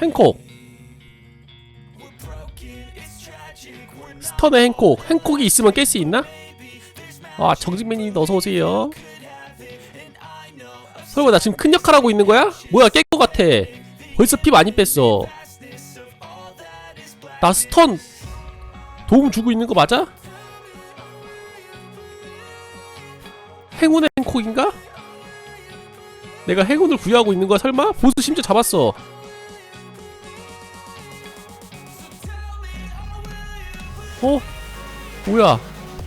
행콕 스턴의 행콕 행콕이 있으면 깰 수 있나? 아 정진맨님 어서오세요 설마 나 지금 큰 역할 하고 있는 거야? 뭐야 깰 것 같아 벌써 피 많이 뺐어 나 스턴 도움 주고 있는 거 맞아? 행운의 행콕인가? 내가 행운을 부여하고 있는 거야 설마? 보스 심지어 잡았어. 어? 뭐야?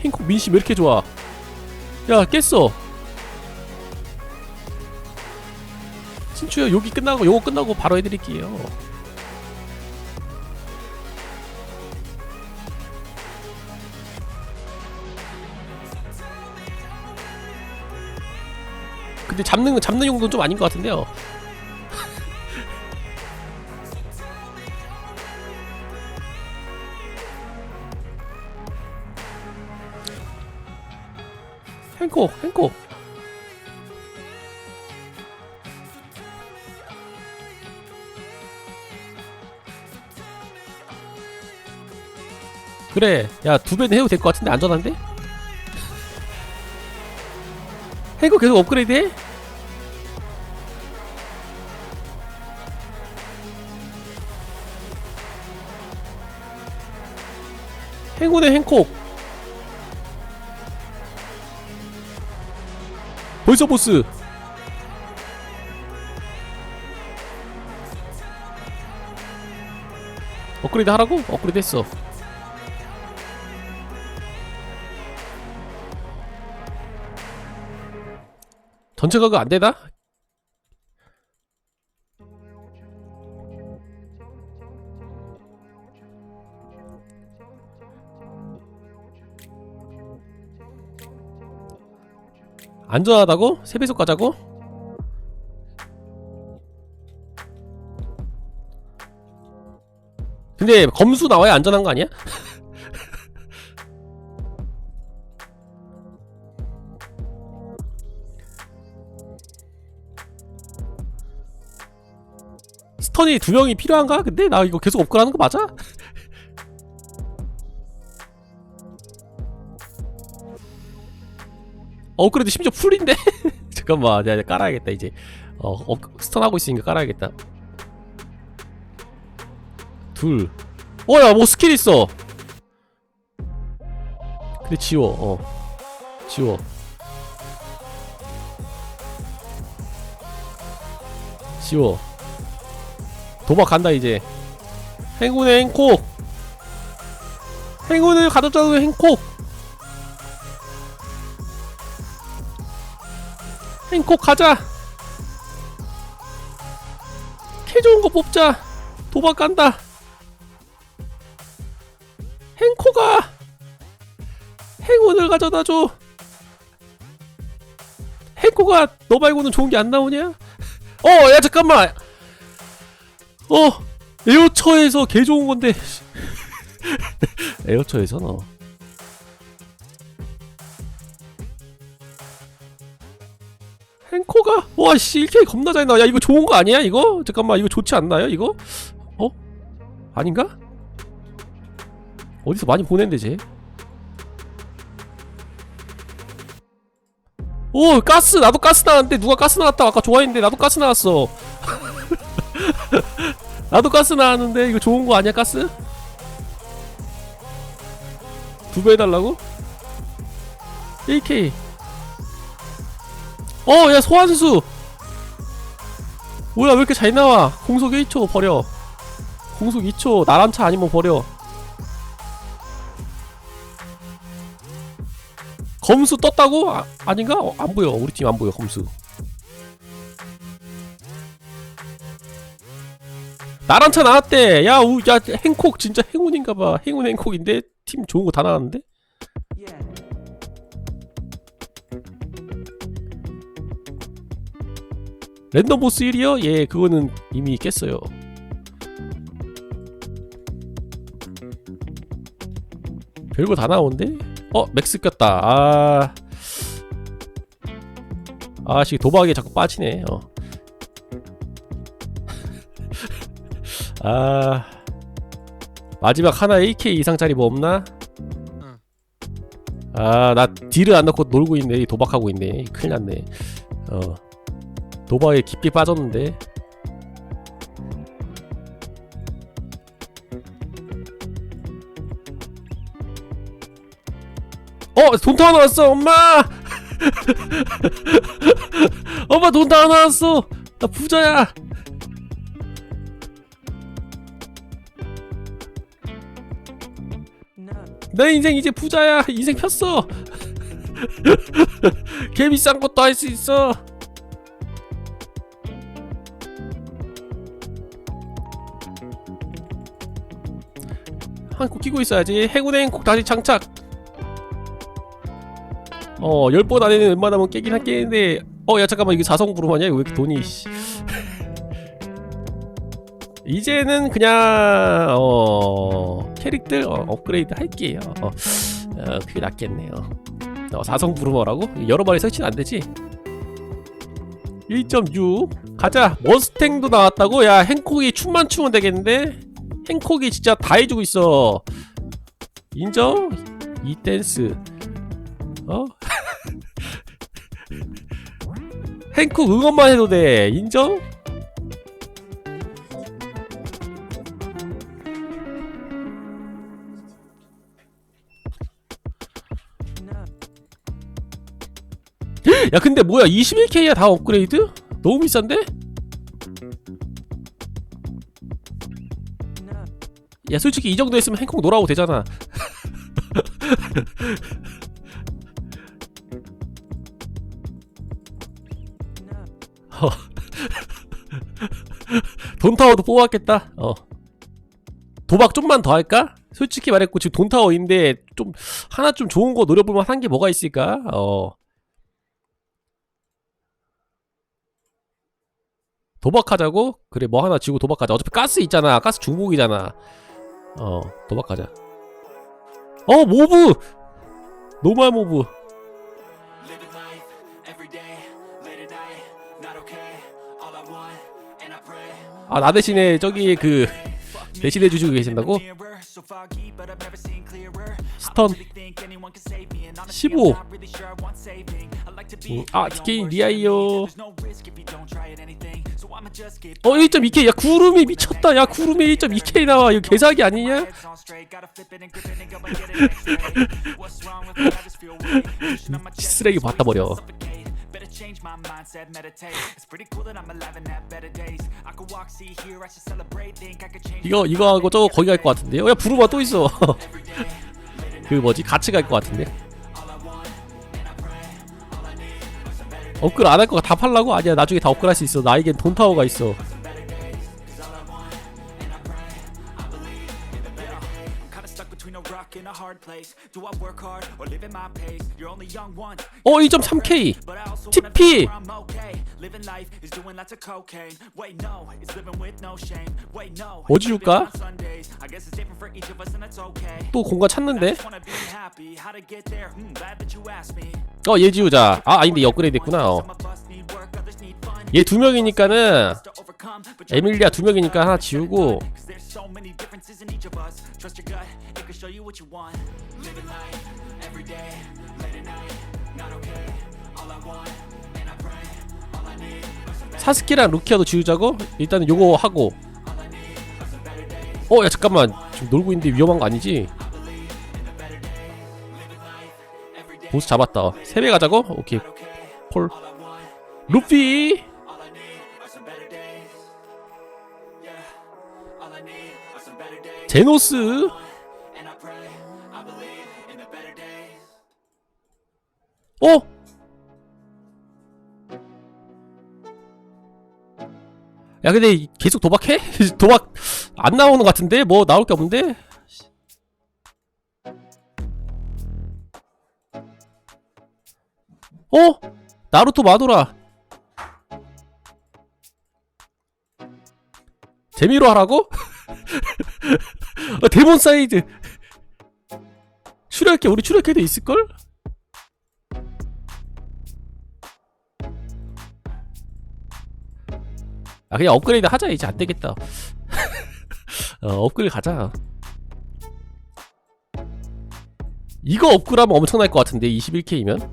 행콕 민심 왜 이렇게 좋아? 야 깼어. 친추야 여기 끝나고 요거 끝나고 바로 해드릴게요 근데 잡는 잡는 용도는 좀 아닌 것 같은데요 행콕 행콕 그래 야 두 배는 해도 될 것 같은데 안전한데? 행콕 계속 업그레이드 해? 행운의 행콕 벌써 보스 업그레이드 하라고? 업그레이드 했어 전체 가격 안 되나? 안전하다고? 세배속 가자고? 근데 검수 나와야 안전한 거 아니야? 스턴이 두 명이 필요한가? 근데 나 이거 계속 업그레이드 하는 거 맞아? 업그레이드 심지어 풀인데? 잠깐만 내가 깔아야겠다 이제. 어 업, 스턴하고 있으니까 깔아야겠다. 둘. 어야 뭐 스킬 있어. 근데 지워 어. 지워. 지워. 도박 간다 이제. 행운의 행콕. 행운을 가졌잖아 행콕 행콕 가자. 개 좋은 거 뽑자. 도박 간다. 행코가 행운을 가져다줘. 행코가 너 말고는 좋은 게 안 나오냐? 어 야 잠깐만. 어 에어처에서 개 좋은 건데. 에어처에서 너 행코가 와씨 1K 겁나 잘 나와 야 이거 좋은 거 아니야 이거? 잠깐만 이거 좋지 않나요 이거? 어? 아닌가? 어디서 많이 보낸대 쟤? 오 가스 나도 가스 나왔는데 누가 가스 나왔다 아까 좋아했는데 나도 가스 나왔어 나도 가스 나왔는데 이거 좋은 거 아니야 가스? 두 배 해달라고? 1K 어 야 소환수. 뭐야 왜 이렇게 잘 나와? 공속 1초 버려. 공속 2초 나란차 아니면 버려. 검수 떴다고? 아, 아닌가? 어, 안 보여. 우리 팀 안 보여 검수. 나란차 나왔대. 야, 우, 야 행콕 진짜 행운인가봐. 행운 행콕인데? 팀 좋은 거 다 나왔는데? 랜덤 보스 1이요? 예 그거는 이미 깼어요 별거 다 나오는데? 어 맥스 꼈다 아 아 씨 도박에 자꾸 빠지네 어. 아 마지막 하나 AK 이상짜리 뭐 없나? 응. 아나 딜을 안 넣고 놀고 있네 도박하고 있네 큰일 났네 어 도박에 깊이 빠졌는데. 어! 돈다 나왔어 엄마! 엄마 돈다 나왔어! 나 부자야! 내 인생 이제 부자야! 인생 폈어! 개 비싼 것도 할 수 있어 한국 끼고 있어야지 행운의 행콕 다시 장착 어, 10번 안에는 웬만하면 깨긴 할 깨는데 어, 야 잠깐만 이거 자성 부름하냐? 이거 왜 이렇게 돈이 씨. 이제는 그냥 어, 캐릭터 어, 업그레이드 할게요. 어, 어, 그게 낫겠네요. 어, 사성 부르머라고? 여러 마리 설치는 안 되지? 1.6 가자 머스탱도 나왔다고? 야 행콕이 춤만 추면 되겠는데? 행콕이 진짜 다 해주고 있어 인정? 이 댄스 어? 행콕 응원만 해도 돼 인정? 야 근데 뭐야 21K야 다 업그레이드? 너무 비싼데? 야 솔직히 이 정도 했으면 행콕 놀아도 되잖아 어. 돈타워도 뽑았겠다 어 도박 좀만 더 할까? 솔직히 말했고 지금 돈타워인데 좀 하나 좀 좋은 거 노려볼 만 한 게 뭐가 있을까? 어 도박하자고? 그래 뭐 하나 지고 도박하자 어차피 가스 있잖아 가스 중복이잖아 어 도박하자 어 모브 노말 모브. 아 나 대신에 저기 그 대신해 주시고 계신다고? 스턴 don't really think anyone can save me, and honestly, 15. I'm not really sure I want saving. I like to be 음, 아 DK 리아이요 어 1.2K 야 구름이 미쳤다 야 구름이 1.2K 나와 이거 개사기 아니냐? 쓰레기 받다 버려 change my mindset, meditate. It's pretty cool that I'm alive and have better days. I could walk, see, hear, I should celebrate. Think I could change. 이거 이거 하고 저거 거기 갈 것 같은데요? 야 부르마 또 있어 그 뭐지 같이 갈 것 같은데 업글 안 할 거가 다 팔라고? 아니야 나중에 다 업글 할 수 있어 나에겐 돈타워가 있어 of us and that's okay. 또 공간 찾는데? just wanna be happy. How to get there? Hmm, glad that you asked me. 어얘 지우자 아 아닌데 얘 업그레이드 했구나 어. 얘 두 명이니까는 에밀리아 두 명이니까 하나 지우고 사스키랑 루키아도 지우자고? 일단은 요거 하고. 어 야 잠깐만 지금 놀고 있는데 위험한 거 아니지? 보스 잡았다 세배 가자고? 오케이. 폴 루피 제노스. 어? 야 근데 계속 도박해? 도박 안 나오는 것 같은데? 뭐 나올 게 없는데? 어? 나루토 마도라 재미로 하라고? 어, 데몬 사이드 출혈계 우리 출혈계도 있을걸? 아 그냥 업그레이드 하자 이제 안 되겠다. 어 업그레이드 가자. 이거 업그레이드하면 엄청날 것 같은데 21K면?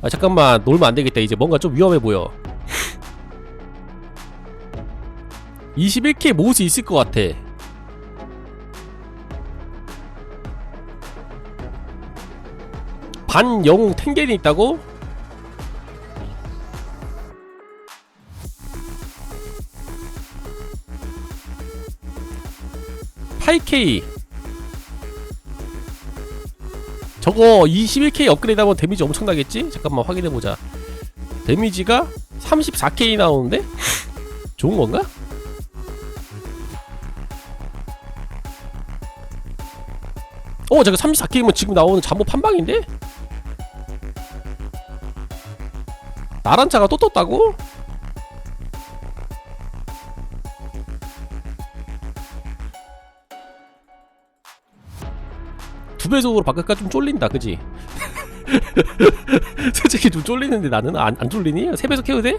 아 잠깐만 놀면 안 되겠다 이제. 뭔가 좀 위험해 보여. 21K 모을 수 있을 것 같아 반 영웅 탱겐이 있다고? (8K) 저거 21K 업그레이드 하면 데미지 엄청 나겠지? 잠깐만 확인해보자 데미지가 34K 나오는데? 좋은 건가? 어 저거 34K면 지금 나오는 잠복 한방인데? 나란차가 또 떴다고? 두 배속으로 바꿀까 좀 쫄린다 그지? 솔직히 좀 쫄리는데 나는 안, 안 쫄리니? 세 배속 해도 돼?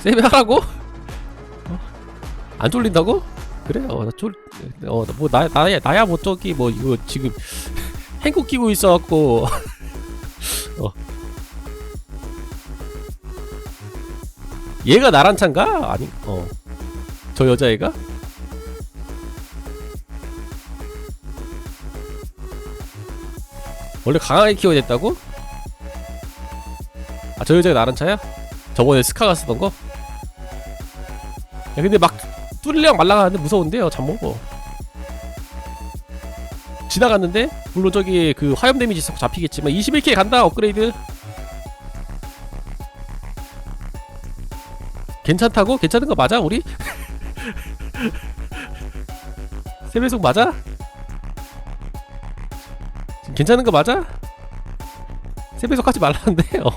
세배 하라고? 어? 안 쫄린다고? 그래? 어나 쫄.. 어뭐 나, 나야 나야 뭐 저기 뭐 이거 지금 행콕 끼고 있어갖고 어 얘가 나란 찬가? 아니 어저 여자애가? 원래 강하게 키워야 됐다고? 아 저 여자가 나란 차야? 저번에 스카가 쓰던 거? 야 근데 막 뚫리랑 말랑하는데 무서운데요 잠 먹어 지나갔는데 물론 저기 그 화염 데미지 잡히겠지만 21K 간다 업그레이드 괜찮다고? 괜찮은 거 맞아 우리? 세배속 맞아? 괜찮은 거 맞아? 세배속 하지 말라는데 어.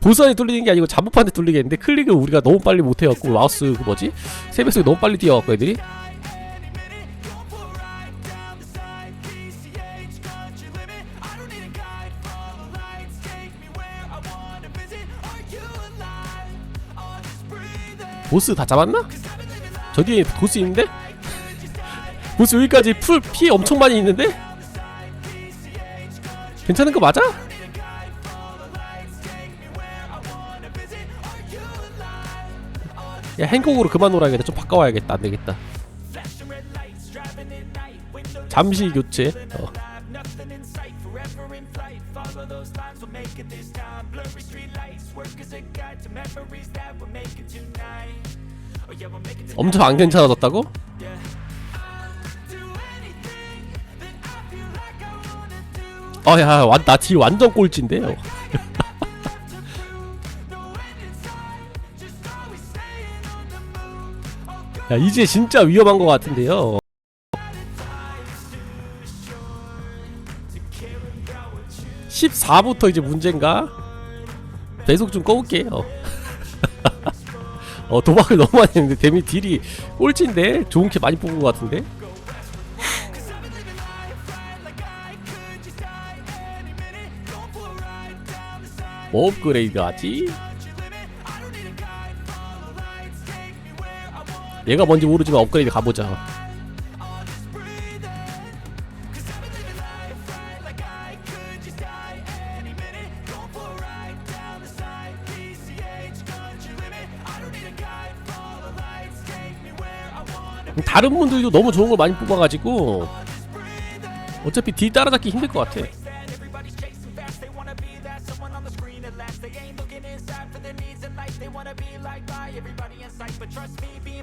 보스안에 뚫리는 게 아니고 잠복판에 뚫리겠는데 클릭을 우리가 너무 빨리 못해갖고 마우스 그 뭐지 세배속이 너무 빨리 뛰어갖고 애들이 보스 다 잡았나? 저 뒤에 보스 있는데? 보스 여기까지 풀 피 엄청 많이 있는데? 괜찮은 거 맞아? 야 행콕으로 그만 놀아야겠다 좀 바꿔와야겠다 안 되겠다 잠시 교체 어. 엄청 안 괜찮아졌다고? 아야 나딜 완전 꼴찌인데 어. 야 이제 진짜 위험한 것 같은데요 14부터 이제 문제인가? 배속 좀 꺼올게요 어 도박을 너무 많이 했는데 데미 딜이 꼴찌인데 좋은 캐 많이 뽑은 것 같은데 뭐 업그레이드 하지? 얘가 뭔지 모르지만 업그레이드 가보자. 다른 분들도 너무 좋은 걸 많이 뽑아가지고 어차피 딜 따라잡기 힘들 것 같아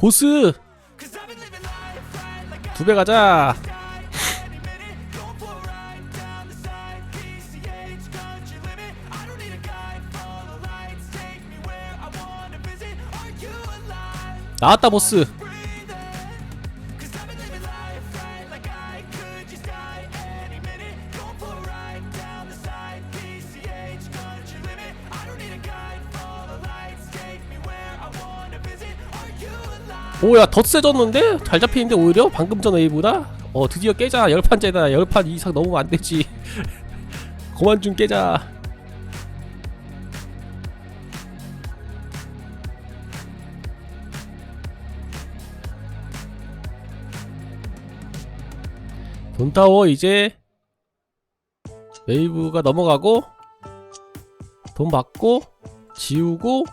보스! 두 배 가자! 나왔다 보스 오야 더 세졌는데? 잘 잡히는데 오히려? 방금 전 웨이보다? 어 드디어 깨자. 열판째다. 열판 이상 넘으면 안되지. 그만 좀 깨자. 돈타워 이제 웨이브가 넘어가고 돈 받고 지우고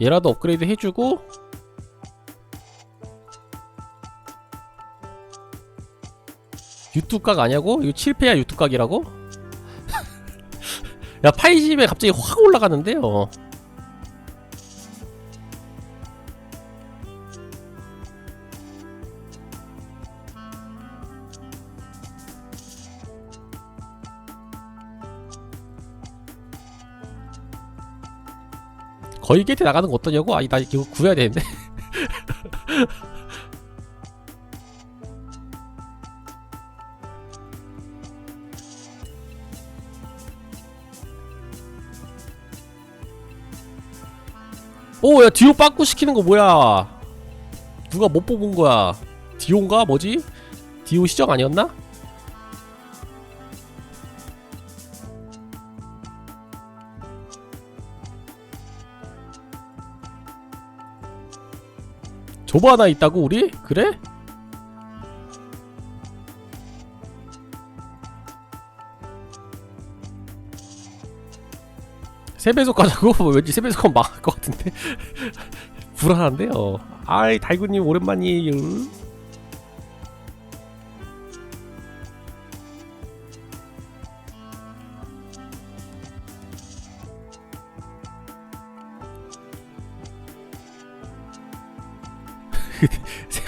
얘라도 업그레이드 해주고 유튜각 아냐고? 이거 7패야 유튜각이라고? 야 80에 갑자기 확 올라가는데요 거의 게이트 나가는 거 어떠냐고? 아니 나 이거 구해야 되는데 오 야 디오 빠꾸 시키는 거 뭐야 누가 못 뽑은 거야 디오인가 뭐지? 디오 시정 아니었나? 조보 하나 있다고 우리? 그래? 세배속 가자고? 뭐 왠지 세배속은 망할 것 같은데 불안한데요 아이 달구님 오랜만이에요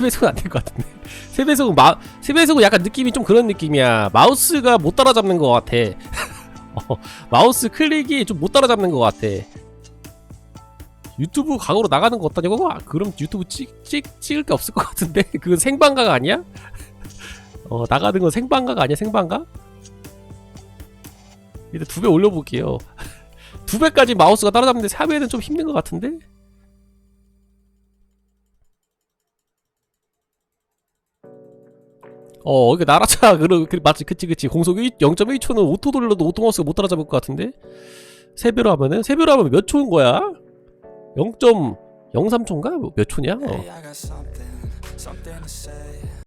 세배속은 안 될 것 같은데 세배속은 마 세배속은 약간 느낌이 좀 그런 느낌이야 마우스가 못 따라잡는 것 같아 어, 마우스 클릭이 좀 못 따라잡는 것 같아 유튜브 강으로 나가는 거 어떠냐고? 아, 그럼 유튜브 찍, 찍, 찍을 게 없을 것 같은데 그건 생방각 아니야? 어 나가는 건 생방각 아니야 생방각? 일단 두 배 올려볼게요 두 배까지 마우스가 따라잡는데 3배는 좀 힘든 것 같은데? 어, 이게 나라차, 그러, 그, 맞지, 그치, 그치. 공속 0.1초는 오토 돌려도 오토마우스가 못 따라잡을 것 같은데? 세배로 하면은? 세배로 하면 몇 초인 거야? 0.03초인가? 몇 초냐? 어.